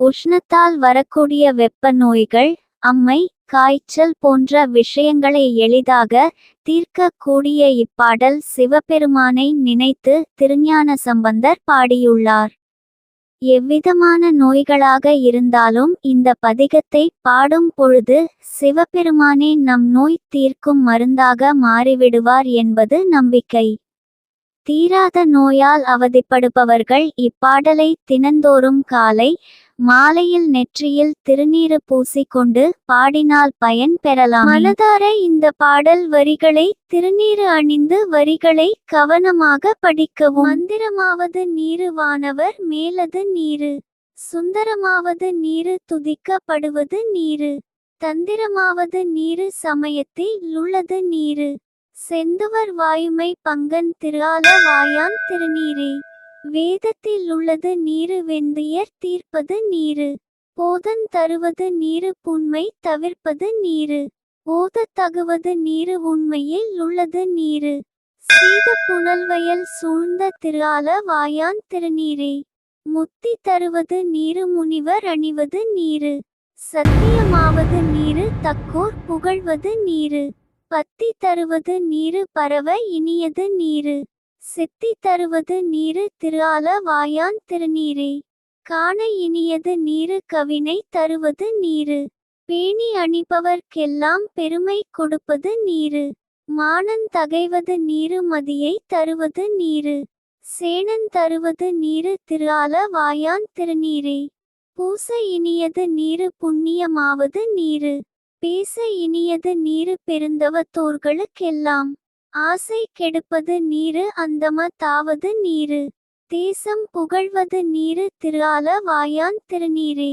உஷ்ணத்தால் வரக்கூடிய வெப்ப நோய்கள் அம்மை காய்ச்சல் போன்ற விஷயங்களை எளிதாக தீர்க்கக்கூடிய இப்பாடல் சிவபெருமானை நினைத்து திருஞான சம்பந்தர் பாடியுள்ளார். எவ்விதமான நோய்களாக இருந்தாலும் இந்த பதிகத்தை பாடும் பொழுது சிவபெருமானே நம் நோய் தீர்க்கும் மருந்தாக மாறிவிடுவார் என்பது நம்பிக்கை. தீராத நோயால் அவதிப்படுபவர்கள் இப்பாடலை தினந்தோறும் காலை மாலையில் நெற்றியில் திருநீறு பூசிக்கொண்டு பாடினால் பயன் பெறலாம். மனதார இந்த பாடல் வரிகளை திருநீறு அணிந்து வரிகளை கவனமாக படிக்கவும். மந்திரமாவது நீரு வானவர் மேலது நீரு சுந்தரமாவது நீரு துதிக்கப்படுவது நீரு தந்திரமாவது நீரு சமயத்தில் உள்ளது நீரு செந்துவர் வாயுமை பங்கன் திரால வாயான் திருநீரே. வேதத்தில் உள்ளது நீரு வெந்தியர் தீர்ப்பது நீரு. போதன் தருவது நீரு புண்மை தவிர்ப்பது நீரு. ஓதத் தகுவது நீரு உண்மையில் உள்ளது நீரு. சீத புனல்வயல் சூழ்ந்த திரால வாயான் திருநீரே. முத்தி தருவது நீரு முனிவர் அணிவது நீரு. சத்தியமாவது நீரு தக்கோர் புகழ்வது நீரு. பத்தி தருவது நீரு பரவ இனியது நீரு. சித்தி தருவது நீரு திரால வாயான் திருநீரே. காண இனியது நீரு கவினை தருவது நீரு. பேணி அணிபவர்க்கெல்லாம் பெருமை கொடுப்பது நீரு. மானன் தகைவது நீரு மதியை தருவது நீரு. சேனன் தருவது நீரு திரால வாயான் திருநீரே. பூச இனியது நீரு புண்ணியமாவது நீரு. பேச இனியது நீரு பெருந்தவத்தோர்களுக்கெல்லாம் ஆசை கெடுப்பது நீரு அந்தம தாவது நீரு. தேசம் புகழ்வது நீரு திரால வாயான் திருநீரே.